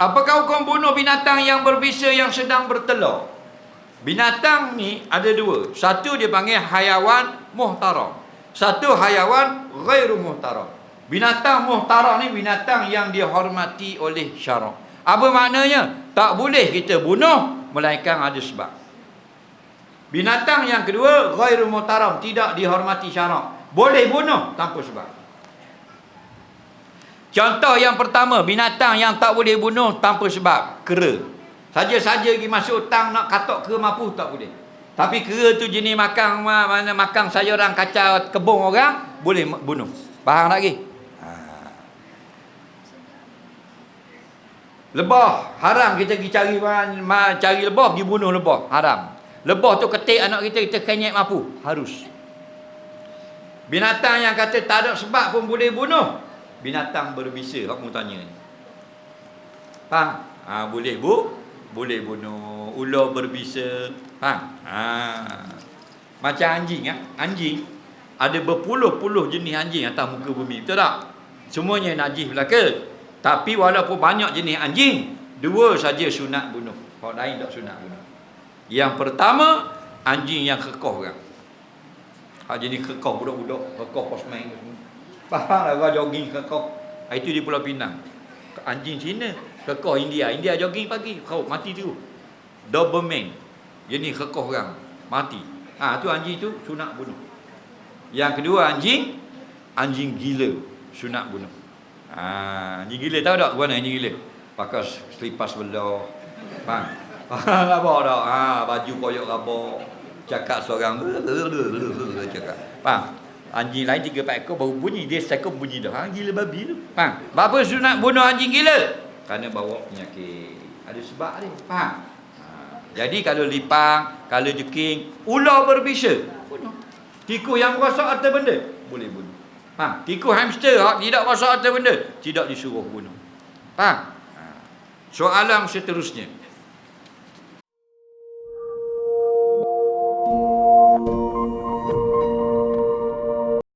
Apakah hukum bunuh binatang yang berbisa yang sedang bertelur? Binatang ni ada dua. Satu dia panggil hayawan muhtaram. Satu hayawan ghairu muhtaram. Binatang muhtaram ni binatang yang dihormati oleh syarak. Apa maknanya? Tak boleh kita bunuh melainkan ada sebab. Binatang yang kedua ghairu muhtaram, tidak dihormati syarak. Boleh bunuh tanpa sebab. Contoh yang pertama, binatang yang tak boleh bunuh tanpa sebab, kera. Saja-saja pergi masuk hutang nak katok kera mampu tak boleh. Tapi kera tu jenis makan mana makan sayuran kacau kebun orang, boleh bunuh. Faham tak lagi? Ha. Lebah, haram kita pergi cari cari lebah, pergi bunuh lebah, haram. Lebah tu ketik anak kita, kita kenyek mampu, harus. Binatang yang kata tak ada sebab pun boleh bunuh, binatang berbisa kamu tanya ni. Faham? Ha, boleh bu? Boleh bunuh ular berbisa. Faham? Ha. Macam anjing ya. Anjing ada berpuluh-puluh jenis anjing atas muka bumi. Betul tak? Semuanya najis belaka. Tapi walaupun banyak jenis anjing, dua saja sunat bunuh. Kalau lain tak sunat bunuh. Yang pertama, anjing yang kekoh orang. Ha jenis kekoh budak-budak, kekoh pos main semua. Faham lah orang jogging kekoh. Itu di Pulau Pinang. Anjing Cina, kekoh India. India jogging pagi, kau mati tu. Doberman. Jenis kekoh orang, mati. Ha tu anjing tu sunat bunuh. Yang kedua anjing anjing gila sunat bunuh. Ha anjing gila tahu tak mana anjing gila? Pakai selipas belah. Faham? Faham apa tak? Ha baju koyak rabak. Cakap seorang cakap. Faham? Anjing lain tiga empat ekor baru bunyi dia sekor bunyi dah. Ha gila babi tu. Faham? Apa sunat bunuh anjing gila? Kerana bawa penyakit. Ada sebab dia. Faham? Ha. Jadi kalau lipang, kalau jeking, ular berbisa, bunuh. Tikus yang rosak harta benda, boleh bunuh. Faham? Tikus hamster tidak rosak harta benda, tidak disuruh bunuh. Faham? Ha. Soalan seterusnya.